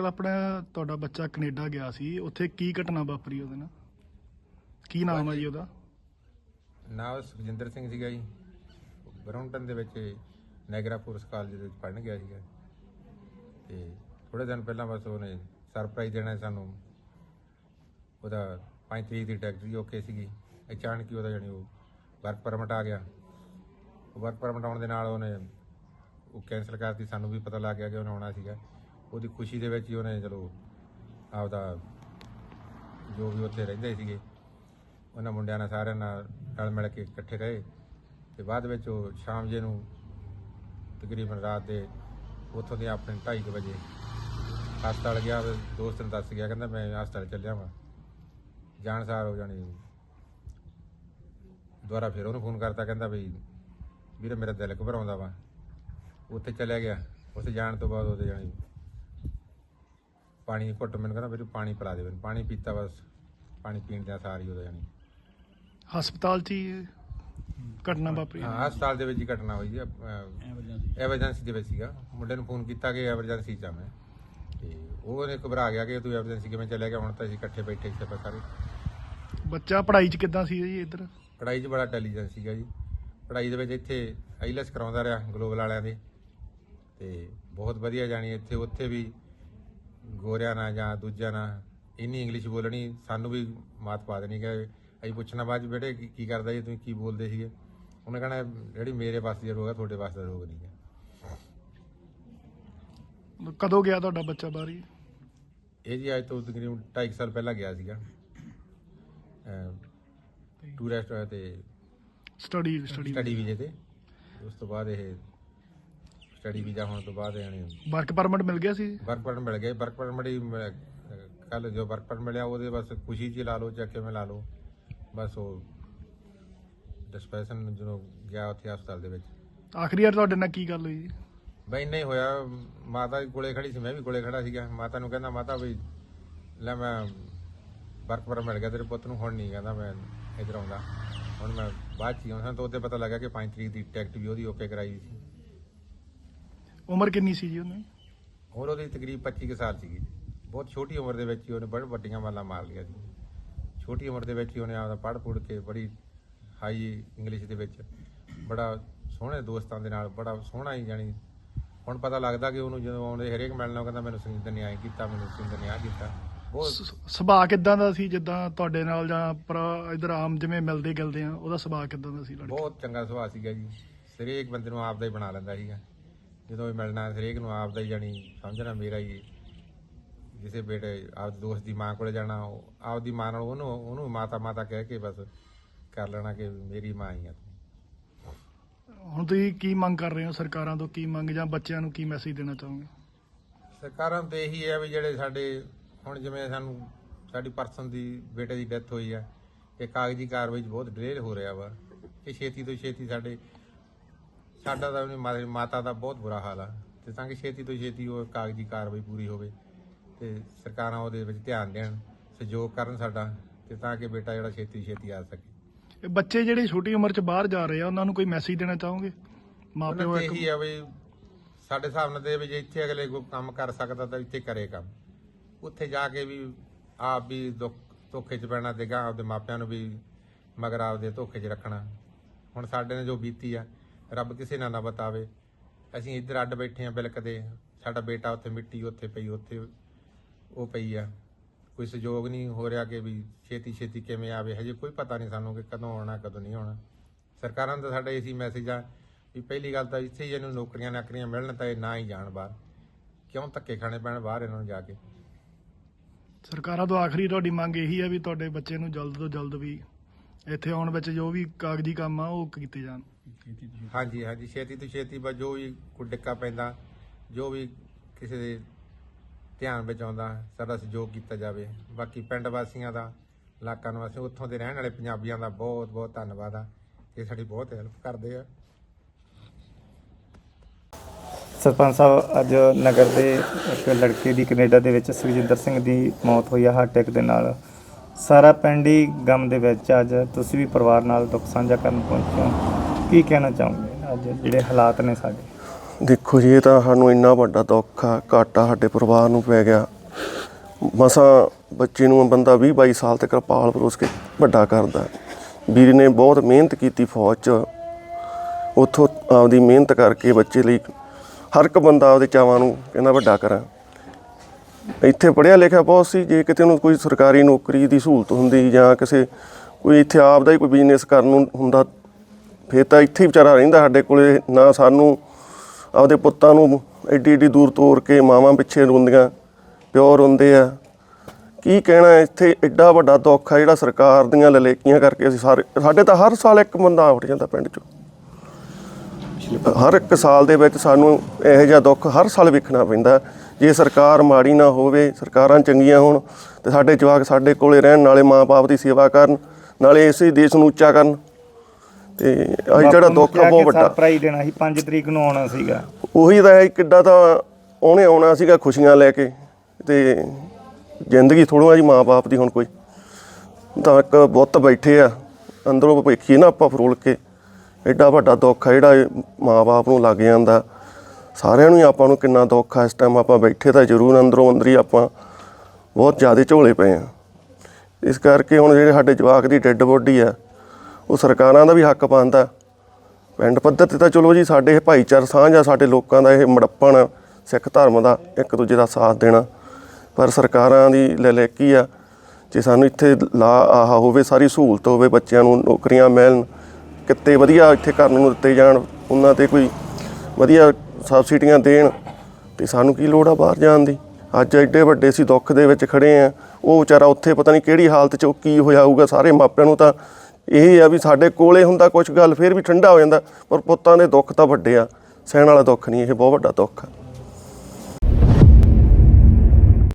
ਕੱਲ ਆਪਣਾ ਤੁਹਾਡਾ ਬੱਚਾ ਕੈਨੇਡਾ ਗਿਆ ਸੀ ਉੱਥੇ ਕੀ ਘਟਨਾ ਵਾਪਰੀ ਉਹਦੇ ਨਾਲ? ਕੀ ਨਾਮ ਹੈ ਜੀ ਉਹਦਾ? ਨਾਮ ਸੁਖਜਿੰਦਰ ਸਿੰਘ ਸੀਗਾ ਜੀ। ਬਰੌਂਟਨ ਦੇ ਵਿੱਚ ਨੈਗਰਾ ਫੋਰਸ ਕਾਲਜ ਦੇ ਵਿੱਚ ਪੜ੍ਹਨ ਗਿਆ ਸੀਗਾ। ਤੇ ਥੋੜੇ ਦਿਨ ਪਹਿਲਾਂ ਬਸ ਉਹਨੇ ਸਰਪ੍ਰਾਈਜ਼ ਦੇਣਾ ਸਾਨੂੰ। ਉਹਦਾ 5 ਤਰੀਕ ਦੀ ਟੈਕਸੀ ਓਕੇ ਸੀਗੀ। ਅਚਾਨਕ ਹੀ ਉਹਦਾ ਜਾਨੀ ਉਹ ਵਰਕ ਪਰਮਿਟ ਆ ਗਿਆ। ਵਰਕ ਪਰਮਿਟ ਆਉਣ ਦੇ ਨਾਲ ਉਹਨੇ ਉਹ ਕੈਨਸਲ ਕਰਤੀ। ਸਾਨੂੰ ਵੀ ਪਤਾ ਲੱਗ ਗਿਆ ਕਿ ਉਹਨੇ ਆਉਣਾ ਸੀਗਾ। ਉਹਦੀ ਖੁਸ਼ੀ ਦੇ ਵਿੱਚ ਹੀ ਉਹਨੇ ਚਲੋ ਆਪਦਾ ਜੋ ਵੀ ਉੱਥੇ ਰਹਿੰਦੇ ਸੀਗੇ, ਉਹਨਾਂ ਮੁੰਡਿਆਂ ਨਾਲ ਸਾਰਿਆਂ ਨਾਲ ਰਲ ਮਿਲ ਕੇ ਇਕੱਠੇ ਰਹੇ ਤੇ ਬਾਅਦ ਵਿੱਚ ਉਹ ਸ਼ਾਮ ਜੇ ਨੂੰ ਤਕਰੀਬਨ ਰਾਤ ਦੇ ਉੱਥੋਂ ਦੇ ਆਪਣੇ 2:30 ਵਜੇ ਹਸਪਤਾਲ ਗਿਆ ਦੋਸਤ ਨੂੰ ਦੱਸ ਗਿਆ, ਕਹਿੰਦਾ ਮੈਂ ਹਸਪਤਾਲ ਚੱਲਿਆ ਵਾਂ। ਜਾਣ ਸਾਰ ਹੋ ਜਾਣੀ ਦੁਬਾਰਾ ਫਿਰ ਉਹਨੂੰ ਫੋਨ ਕਰਤਾ, ਕਹਿੰਦਾ ਵੀ ਵੀਰੇ ਮੇਰਾ ਦਿਲ ਘਬਰਾਉਂਦਾ ਵਾ। ਉੱਥੇ ਚਲਿਆ ਗਿਆ। ਉੱਥੇ ਜਾਣ ਤੋਂ ਬਾਅਦ ਉਹਦੇ ਜਾਣੀ ਪਾਣੀ ਦੀ ਘੁੱਟ ਮੈਨੂੰ ਕਹਿੰਦਾ ਵੀਰੇ ਪਾਣੀ ਪਿਲਾ ਦੇ ਮੈਨੂੰ ਪਾਣੀ ਪੀਤਾ ਬਸ ਪਾਣੀ ਪੀਣ ਦਾ ਸਾਰੀ ਉਹਦਾ ਜਾਣੀ। ਹਸਪਤਾਲ 'ਚ ਹੀ ਘਟਨਾ ਵਾਪਰੀ। ਹਾਂ ਹਸਪਤਾਲ ਦੇ ਵਿੱਚ ਹੀ ਘਟਨਾ ਹੋਈ ਜੀ ਐਮਰਜੈਂਸੀ ਦੇ ਵਿੱਚ ਸੀਗਾ। ਮੁੰਡੇ ਨੂੰ ਫੋਨ ਕੀਤਾ ਕਿ ਐਮਰਜੈਂਸੀ ਚ ਆ ਮੈਂ। ਤੇ ਉਹਨੇ ਘਬਰਾ ਗਿਆ ਕਿ ਤੂੰ ਐਮਰਜੈਂਸੀ ਕਿਵੇਂ ਚਲਿਆ ਗਿਆ ਹੁਣ ਤਾਂ ਅਸੀਂ ਇਕੱਠੇ ਬੈਠੇ ਇੱਥੇ ਆਪਾਂ ਸਾਰੇ। ਬੱਚਾ ਪੜ੍ਹਾਈ 'ਚ ਕਿੱਦਾਂ ਸੀ ਜੀ ਇੱਧਰ? ਪੜ੍ਹਾਈ 'ਚ ਬੜਾ ਇੰਟੈਲੀਜੈਂਸ ਸੀਗਾ ਜੀ। ਪੜ੍ਹਾਈ ਦੇ ਵਿੱਚ ਇੱਥੇ ਆਈਲੈਸ ਕਰਾਉਂਦਾ ਰਿਹਾ ਗਲੋਬਲ ਵਾਲਿਆਂ ਦੇ। ਤੇ ਬਹੁਤ ਵਧੀਆ ਜਾਣੀ ਇੱਥੇ ਉੱਥੇ ਵੀ ਗੋਰਿਆਂ ਨਾਲ ਜਾਂ ਦੂਜਿਆਂ ਨਾਲ ਇੰਨੀ ਇੰਗਲਿਸ਼ ਬੋਲਣੀ ਸਾਨੂੰ ਵੀ ਮਾਤ ਪਾ ਦੇਣੀ ਕਿ ਅਸੀਂ ਪੁੱਛਣਾ ਬਾਅਦ ਬੇਟੇ ਕੀ- ਕੀ ਕਰਦਾ ਜੀ? ਤੁਸੀਂ ਕੀ ਬੋਲਦੇ ਸੀਗੇ? ਉਹਨੇ ਕਹਣਾ ਜਿਹੜੀ ਮੇਰੇ ਵਾਸਤੇ ਦਾ ਰੋਗ ਹੈ ਤੁਹਾਡੇ ਵਾਸਤੇ ਦਾ ਰੋਗ ਨਹੀਂ ਹੈ। ਕਦੋਂ ਗਿਆ ਤੁਹਾਡਾ ਬੱਚਾ ਬਾਹਰ? ਜੀ ਇਹ ਜੀ ਅੱਜ ਤੋਂ ਤਕਰੀਬਨ 2.5 ਸਾਲ ਪਹਿਲਾਂ ਗਿਆ ਸੀਗਾ। ਟੂਰਿਸਟ ਤੇ ਸਟੱਡੀ ਸਟੱਡੀ ਸਟੱਡੀ ਵੀਜ਼ੇ ਤੇ। ਉਸ ਤੋਂ ਬਾਅਦ ਇਹ ਸਟੱਡੀ ਵੀਜ਼ਾ ਹੋਣ ਤੋਂ ਬਾਅਦ ਯਾਨੀ ਵਰਕ ਪਰਮਿਟ ਮਿਲ ਗਿਆ ਸੀ? ਵਰਕ ਪਰਮਿਟ ਮਿਲ ਗਿਆ ਵਰਕ ਪਰਮਿਟ ਹੀ ਕੱਲ ਜੋ ਵਰਕ ਪਰਮਿਟ ਮਿਲਿਆ ਉਹਦੇ ਬਸ ਖੁਸ਼ੀ 'ਚ ਲਾ ਲਓ ਜਾਂ ਕਿਵੇਂ ਲਾ ਲਓ। ਬਸ ਉਹ ਡਿਸਪੈਸ਼ਨ ਜਦੋਂ ਗਿਆ ਉੱਥੇ ਹਸਪਤਾਲ ਦੇ ਵਿੱਚ। ਆਖਰੀ ਵਾਰ ਤੁਹਾਡੇ ਨਾਲ ਕੀ ਗੱਲ ਹੋਈ ਜੀ? ਬਈ ਨਹੀਂ ਹੋਇਆ। ਮਾਤਾ ਕੋਲੇ ਖੜੀ ਸੀ ਮੈਂ ਵੀ ਕੋਲੇ ਖੜਾ ਸੀਗਾ। ਮਾਤਾ ਨੂੰ ਕਹਿੰਦਾ ਮਾਤਾ ਵੀ ਲੈ ਮੈਂ ਵਰਕ ਪਰਮਿਟ ਮਿਲ ਗਿਆ ਤੇਰੇ ਪੁੱਤ ਨੂੰ ਹੁਣ ਨਹੀਂ ਕਹਿੰਦਾ ਮੈਂ ਇੱਧਰ ਆਉਂਦਾ। ਹੁਣ ਮੈਂ ਬਾਅਦ ਚ ਹੀ ਆਉਣਾ ਤਾਂ ਉਹਦੇ ਪਤਾ ਲੱਗਾ ਕਿ 5 ਤਰੀਕ ਦੀ ਟਿਕਟ ਵੀ ਉਹਦੀ ਓਕੇ ਕਰਾਈ ਸੀ। ਉਮਰ ਕਿੰਨੀ ਸੀ ਜੀ ਉਹਨੇ ਹੋਰ ਉਹਦੀ ਤਕਰੀਬ 25 ਕੁ ਸਾਲ ਸੀਗੀ। ਬਹੁਤ ਛੋਟੀ ਉਮਰ ਦੇ ਵਿੱਚ ਹੀ ਉਹਨੇ ਬੜ ਵੱਡੀਆਂ ਮਾਲਾਂ ਮਾਰ ਲਿਆ ਸੀ ਛੋਟੀ ਉਮਰ ਦੇ ਵਿੱਚ ਹੀ ਉਹਨੇ ਆਪਦਾ ਪੜ੍ਹ ਪੁੜ ਕੇ ਬੜੀ ਹਾਈ ਇੰਗਲਿਸ਼ ਦੇ ਵਿੱਚ ਬੜਾ ਸੋਹਣੇ ਦੋਸਤਾਂ ਦੇ ਨਾਲ ਬੜਾ ਸੋਹਣਾ ਹੀ ਜਾਣੀ ਹੁਣ ਪਤਾ ਲੱਗਦਾ ਕਿ ਉਹਨੂੰ ਜਦੋਂ ਆਉਂਦੇ ਹਰੇਕ ਮਿਲਣਾ ਉਹ ਕਹਿੰਦਾ ਮੈਨੂੰ ਸੁਰਿੰਦਰ ਨੇ ਆਏ ਕੀਤਾ ਮੈਨੂੰ ਸੁਰਿੰਦਰ ਨੇ ਆ ਕੀਤਾ। ਬਹੁਤ ਸ- ਸੁਭਾਅ ਕਿਦਾਂ ਦਾ ਸੀ ਜਿੱਦਾਂ ਤੁਹਾਡੇ ਨਾਲ ਜਾਂ ਪਰ ਇਧਰ ਆਮ ਜਿਵੇਂ ਮਿਲਦੇ ਗਿਲਦੇ ਆ ਉਹਦਾ ਸੁਭਾਅ ਕਿਦਾਂ ਦਾ ਸੀ ਲੜਕੇ? ਬਹੁਤ ਚੰਗਾ ਸੁਭਾਅ ਸੀਗਾ ਜੀ। ਹਰੇਕ ਬੰਦੇ ਨੂੰ ਆਪਦਾ ਹੀ ਬਣਾ ਲੈਂਦਾ ਸੀਗਾ। ਜਦੋਂ ਵੀ ਮਿਲਣਾ ਹਰੇਕ ਨੂੰ ਆਪਦਾ ਹੀ ਜਾਣੀ ਸਮਝਣਾ ਮੇਰਾ ਹੀ ਜਿਸੇ ਬੇਟੇ ਆਪ ਦੋਸਤ ਦੀ ਮਾਂ ਕੋਲੇ ਜਾਣਾ ਉਹ ਆਪਦੀ ਮਾਂ ਨਾਲ ਉਹਨੂੰ ਉਹਨੂੰ ਮਾਤਾ ਮਾਤਾ ਕਹਿ ਕੇ ਬਸ ਕਰ ਲੈਣਾ ਕਿ ਮੇਰੀ ਮਾਂ ਹੀ ਆ। ਹੁਣ ਤੁਸੀਂ ਕੀ ਮੰਗ ਕਰ ਰਹੇ ਹੋ ਸਰਕਾਰਾਂ ਤੋਂ? ਕੀ ਮੰਗ ਜਾਂ ਬੱਚਿਆਂ ਨੂੰ ਕੀ ਮੈਸੇਜ ਦੇਣਾ ਚਾਹੋਗੇ? ਸਰਕਾਰਾਂ ਤੇ ਇਹੀ ਹੈ ਵੀ ਜਿਹੜੇ ਸਾਡੇ ਹੁਣ ਜਿਵੇਂ ਸਾਨੂੰ ਸਾਡੀ ਪਰਸਨ ਦੀ ਬੇਟੇ ਦੀ ਡੈਥ ਹੋਈ ਆ ਇਹ ਕਾਗਜ਼ੀ ਕਾਰਵਾਈ 'ਚ ਬਹੁਤ ਡਿਲੇ ਹੋ ਰਿਹਾ ਵਾ। ਕਿ ਛੇਤੀ ਤੋਂ ਛੇਤੀ ਸਾਡੇ ਸਾਡਾ ਤਾਂ ਉਹਨੇ ਮਾਤਾ ਦਾ ਬਹੁਤ ਬੁਰਾ ਹਾਲ ਆ। ਤੇ ਤਾਂ ਕਿ ਛੇਤੀ ਤੋਂ ਛੇਤੀ ਉਹ ਕਾਗਜ਼ੀ ਕਾਰਵਾਈ ਪੂਰੀ ਹੋਵੇ ਤੇ ਸਰਕਾਰਾਂ ਉਹਦੇ ਵਿੱਚ ਧਿਆਨ ਦੇਣ ਸਹਿਯੋਗ ਕਰਨ ਸਾਡਾ ਤੇ ਤਾਂ ਕਿ ਬੇਟਾ ਜਿਹੜਾ ਛੇਤੀ ਛੇਤੀ ਆ ਸਕੇ। ਇਹ ਬੱਚੇ ਜਿਹੜੇ ਛੋਟੀ ਉਮਰ 'ਚ ਬਾਹਰ ਜਾ ਰਹੇ ਆ ਉਹਨਾਂ ਨੂੰ ਕੋਈ ਮੈਸੇਜ ਦੇਣਾ ਚਾਹੋਗੇ? ਮਾਪਿਓ ਇੱਕ ਇਹੀ ਆ ਵੀ ਸਾਡੇ ਹਿਸਾਬ ਨਾਲ ਤੇ ਵੀ ਜੇ ਇੱਥੇ ਅਗਲੇ ਕੋਈ ਕੰਮ ਕਰ ਸਕਦਾ ਤਾਂ ਇੱਥੇ ਕਰੇ ਕੰਮ। ਉੱਥੇ ਜਾ ਕੇ ਵੀ ਆਪ ਵੀ ਦੁੱਖ ਧੋਖੇ 'ਚ ਪੈਣਾ ਤੇ ਗਾਂ ਆਪਦੇ ਮਾਪਿਆਂ ਨੂੰ ਵੀ ਮਗਰ ਆਪਦੇ ਧੋਖੇ 'ਚ ਰੱਖਣਾ। ਹੁਣ ਸਾਡੇ ਨੇ ਜੋ ਬੀਤੀ ਆ ਰੱਬ ਕਿਸੇ ਨਾਲ ਨਾ ਬਤਾਵੇ। ਅਸੀਂ ਇੱਧਰ ਅੱਡ ਬੈਠੇ ਆ ਬਿਲਕਦੇ ਸਾਡਾ ਬੇਟਾ ਉੱਥੇ ਮਿੱਟੀ ਉੱਥੇ ਪਈ, ਉੱਥੇ ਉਹ ਪਈ ਆ। ਕੋਈ ਸਹਿਯੋਗ ਨਹੀਂ ਹੋ ਰਿਹਾ ਕਿ ਵੀ ਛੇਤੀ ਛੇਤੀ ਕਿਵੇਂ ਆਵੇ। ਹਜੇ ਕੋਈ ਪਤਾ ਨਹੀਂ ਸਾਨੂੰ ਕਿ ਕਦੋਂ ਆਉਣਾ, ਕਦੋਂ ਨਹੀਂ ਆਉਣਾ। ਸਰਕਾਰਾਂ ਦਾ ਸਾਡਾ ਇਹੀ ਮੈਸੇਜ ਆ ਵੀ ਪਹਿਲੀ ਗੱਲ ਤਾਂ ਇੱਥੇ ਹੀ ਇਹਨੂੰ ਨੌਕਰੀਆਂ ਨਾਕਰੀਆਂ ਮਿਲਣ ਤਾਂ ਇਹ ਨਾ ਹੀ ਜਾਣ ਬਾਹਰ। ਕਿਉਂ ਧੱਕੇ ਖਾਣੇ ਪੈਣ ਬਾਹਰ ਇਹਨਾਂ ਨੂੰ ਜਾ ਕੇ? ਸਰਕਾਰਾਂ ਤੋਂ ਆਖਰੀ ਤੁਹਾਡੀ ਮੰਗ ਇਹੀ ਹੈ ਵੀ ਤੁਹਾਡੇ ਬੱਚੇ ਨੂੰ ਜਲਦ ਤੋਂ ਜਲਦ ਵੀ ਇੱਥੇ ਆਉਣ ਵਿੱਚ ਜੋ ਵੀ ਕਾਗਜ਼ੀ ਕੰਮ ਆ ਉਹ ਕੀਤੇ ਜਾਣ। ਹਾਂਜੀ ਹਾਂਜੀ ਛੇਤੀ ਤੋਂ ਛੇਤੀ ਬਸ ਜੋ ਵੀ ਕੋਈ ਡਿੱਕਾ ਪੈਂਦਾ ਜੋ ਵੀ ਕਿਸੇ ਦੇ ਧਿਆਨ ਵਿੱਚ ਆਉਂਦਾ ਸਾਡਾ ਸਹਿਯੋਗ ਕੀਤਾ ਜਾਵੇ। ਬਾਕੀ ਪਿੰਡ ਵਾਸੀਆਂ ਦਾ ਇਲਾਕਾ ਨਿਵਾਸੀ ਉੱਥੋਂ ਦੇ ਰਹਿਣ ਵਾਲੇ ਪੰਜਾਬੀਆਂ ਦਾ ਬਹੁਤ ਬਹੁਤ ਧੰਨਵਾਦ ਆ। ਇਹ ਸਾਡੀ ਬਹੁਤ ਹੈਲਪ ਕਰਦੇ ਆ। ਸਰਪੰਚ ਸਾਹਿਬ ਅੱਜ ਨਗਰ ਦੇ ਇੱਕ ਲੜਕੇ ਦੀ ਕੈਨੇਡਾ ਦੇ ਵਿੱਚ ਸੁਖਜਿੰਦਰ ਸਿੰਘ ਦੀ ਮੌਤ ਹੋਈ ਆ ਹਾਰਟ ਅਟੈਕ ਦੇ ਨਾਲ। ਸਾਰਾ ਪਿੰਡ ਹੀ ਗਮ ਦੇ ਵਿੱਚ ਅੱਜ। ਤੁਸੀਂ ਵੀ ਪਰਿਵਾਰ ਨਾਲ ਦੁੱਖ ਸਾਂਝਾ ਕਰਨ ਪਹੁੰਚੇ ਹੋ। ਕੀ ਕਹਿਣਾ ਚਾਹੋਗੇ ਅੱਜ ਜਿਹੜੇ ਹਾਲਾਤ ਨੇ ਸਾਡੇ? ਦੇਖੋ ਜੀ, ਇਹ ਤਾਂ ਸਾਨੂੰ ਇੰਨਾ ਵੱਡਾ ਦੁੱਖ ਆ, ਘਾਟਾ ਸਾਡੇ ਪਰਿਵਾਰ ਨੂੰ ਪੈ ਗਿਆ। ਮਸਾਂ ਬੱਚੇ ਨੂੰ ਬੰਦਾ 20 22 ਸਾਲ ਤੱਕ ਪਾਲ ਪਲੋਸ ਕੇ ਵੱਡਾ ਕਰਦਾ। ਵੀਰ ਨੇ ਬਹੁਤ ਮਿਹਨਤ ਕੀਤੀ ਫੌਜ 'ਚ। ਉੱਥੋਂ ਆਪਦੀ ਮਿਹਨਤ ਕਰਕੇ ਬੱਚੇ ਲਈ ਹਰ ਇੱਕ ਬੰਦਾ ਆਪਦੇ ਚਾਵਾਂ ਨੂੰ ਕਹਿੰਦਾ ਵੱਡਾ ਕਰਾਂ। ਇੱਥੇ ਪੜ੍ਹਿਆ ਲਿਖਿਆ ਬਹੁਤ ਸੀ, ਜੇ ਕਿਤੇ ਨੂੰ ਕੋਈ ਸਰਕਾਰੀ ਨੌਕਰੀ ਦੀ ਸਹੂਲਤ ਹੁੰਦੀ ਜਾਂ ਕਿਸੇ ਕੋਈ ਇੱਥੇ ਆਪ ਦਾ ਹੀ ਕੋਈ ਬਿਜ਼ਨਸ ਕਰਨ ਨੂੰ ਹੁੰਦਾ ਫੇਰ ਤਾਂ ਇੱਥੇ ਹੀ ਵਿਚਾਰਾ ਰਹਿੰਦਾ ਸਾਡੇ ਕੋਲੇ, ਨਾ ਸਾਨੂੰ, ਆਪਦੇ ਪੁੱਤਾਂ ਨੂੰ ਐਡੀ ਐਡੀ ਦੂਰ ਤੋਰ ਕੇ ਮਾਵਾਂ ਪਿੱਛੇ ਰੋਂਦੀਆਂ, ਪਿਓ ਰੋਂਦੇ ਆ। ਕੀ ਕਹਿਣਾ ਇੱਥੇ ਐਡਾ ਵੱਡਾ ਦੁੱਖ ਆ ਜਿਹੜਾ ਸਰਕਾਰ ਦੀਆਂ ਲਲੇਕੀਆਂ ਕਰਕੇ ਅਸੀਂ ਸਾਰੇ, ਸਾਡੇ ਤਾਂ ਹਰ ਸਾਲ ਇੱਕ ਬੰਦਾ ਉੱਠ ਜਾਂਦਾ ਪਿੰਡ ਚੋਂ। ਹਰ ਇੱਕ ਸਾਲ ਦੇ ਵਿੱਚ ਸਾਨੂੰ ਇਹੋ ਜਿਹਾ ਦੁੱਖ ਹਰ ਸਾਲ ਵੇਖਣਾ ਪੈਂਦਾ। ਜੇ ਸਰਕਾਰ ਮਾੜੀ ਨਾ ਹੋਵੇ, ਸਰਕਾਰਾਂ ਚੰਗੀਆਂ ਹੋਣ, ਤੇ ਸਾਡੇ ਜਵਾਕ ਸਾਡੇ ਕੋਲੇ ਰਹਿਣ, ਨਾਲੇ ਮਾਪੇ ਦੀ ਸੇਵਾ ਕਰਨ, ਨਾਲੇ ਇਸੇ ਦੇਸ਼ ਨੂੰ ਉੱਚਾ ਕਰਨ। ਤੇ ਅੱਜ ਜਿਹੜਾ ਦੁੱਖ ਆ ਬਹੁਤ ਵੱਡਾ। ਸਰਪ੍ਰਾਈਜ਼ ਦੇਣਾ ਸੀ 5 ਤਰੀਕ ਨੂੰ ਆਉਣਾ ਸੀਗਾ। ਉਹੀ ਤਾਂ ਹੈ ਕਿੱਡਾ ਤਾਂ ਉਹਨੇ ਆਉਣਾ ਸੀਗਾ ਖੁਸ਼ੀਆਂ ਲੈ ਕੇ ਤੇ ਜ਼ਿੰਦਗੀ ਥੋੜ੍ਹਾ ਜੀ ਮਾਂ-ਬਾਪ ਦੀ ਹੁਣ ਕੋਈ। ਤਾਂ ਇੱਕ ਬੁੱਤ ਬੈਠੇ ਆ ਅੰਦਰੋਂ ਵੇਖੀਏ ਨਾ ਆਪਾਂ ਫਰੋਲ ਕੇ। ਐਡਾ ਵੱਡਾ ਦੁੱਖ ਆ ਜਿਹੜਾ ਮਾਂ-ਬਾਪ ਨੂੰ ਲੱਗ ਜਾਂਦਾ। ਸਾਰਿਆਂ ਨੂੰ ਹੀ ਆਪਾਂ ਨੂੰ ਕਿੰਨਾ ਦੁੱਖ ਆ ਇਸ ਟਾਈਮ ਆਪਾਂ ਬੈਠੇ ਤਾਂ ਜ਼ਰੂਰ ਅੰਦਰੋਂ ਅੰਦਰ ਹੀ ਆਪਾਂ ਬਹੁਤ ਜ਼ਿਆਦਾ ਝੋਲੇ ਪਏ ਆ। ਇਸ ਕਰਕੇ ਹੁਣ ਜਿਹੜੇ ਸਾਡੇ ਜਵਾਕ ਦੀ ਡੈੱਡ ਬੋਡੀ ਆ ਉਹ ਸਰਕਾਰਾਂ ਦਾ ਵੀ ਹੱਕ ਬਣਦਾ। ਪਿੰਡ ਪੱਧਰ ਤੇ ਤਾਂ ਚਲੋ ਜੀ, ਸਾਡੇ ਇਹ ਭਾਈਚਾਰ ਸਾਂਝ ਆ, ਸਾਡੇ ਲੋਕਾਂ ਦਾ ਇਹ ਮੜੱਪਣ, ਸਿੱਖ ਧਰਮ ਦਾ ਇੱਕ ਦੂਜੇ ਦਾ ਸਾਥ ਦੇਣਾ। ਪਰ ਸਰਕਾਰਾਂ ਦੀ ਲਲੇਕੀ ਆ, ਜੇ ਸਾਨੂੰ ਇੱਥੇ ਲਾ ਆਹ ਹੋਵੇ, ਸਾਰੀ ਸਹੂਲਤ ਹੋਵੇ, ਬੱਚਿਆਂ ਨੂੰ ਨੌਕਰੀਆਂ ਮਿਲਣ, ਕਿਤੇ ਵਧੀਆ ਇੱਥੇ ਕਰਨ ਨੂੰ ਦਿੱਤੇ ਜਾਣ, ਉਹਨਾਂ ਤੇ ਕੋਈ ਵਧੀਆ ਸਬਸਿਡੀਆਂ ਦੇਣ, ਤੇ ਸਾਨੂੰ ਕੀ ਲੋੜ ਆ ਬਾਹਰ ਜਾਣ ਦੀ? ਅੱਜ ਐਡੇ ਵੱਡੇ ਸੀ ਦੁੱਖ ਦੇ ਵਿੱਚ ਖੜੇ ਆ, ਉਹ ਵਿਚਾਰਾ ਉੱਥੇ ਪਤਾ ਨਹੀਂ ਕਿਹੜੀ ਹਾਲਤ 'ਚ ਉਹ ਕੀ ਹੋਇਆ ਹੋਊਗਾ, ਸਾਰੇ ਮਾਪਿਆਂ ਨੂੰ ਤਾਂ ਇਹ ਆ ਵੀ ਸਾਡੇ ਕੋਲੇ ਹੁੰਦਾ ਕੁਝ ਗੱਲ, ਫੇਰ ਵੀ ਠੰਡਾ ਹੋ ਜਾਂਦਾ। ਪਰ ਪੁੱਤਾਂ ਦੇ ਦੁੱਖ ਤਾਂ ਵੱਡੇ ਆ। ਸਹਿਣ ਵਾਲਾ ਦੁੱਖ ਨਹੀਂ, ਇਹ ਬਹੁਤ ਵੱਡਾ ਦੁੱਖ ਆ।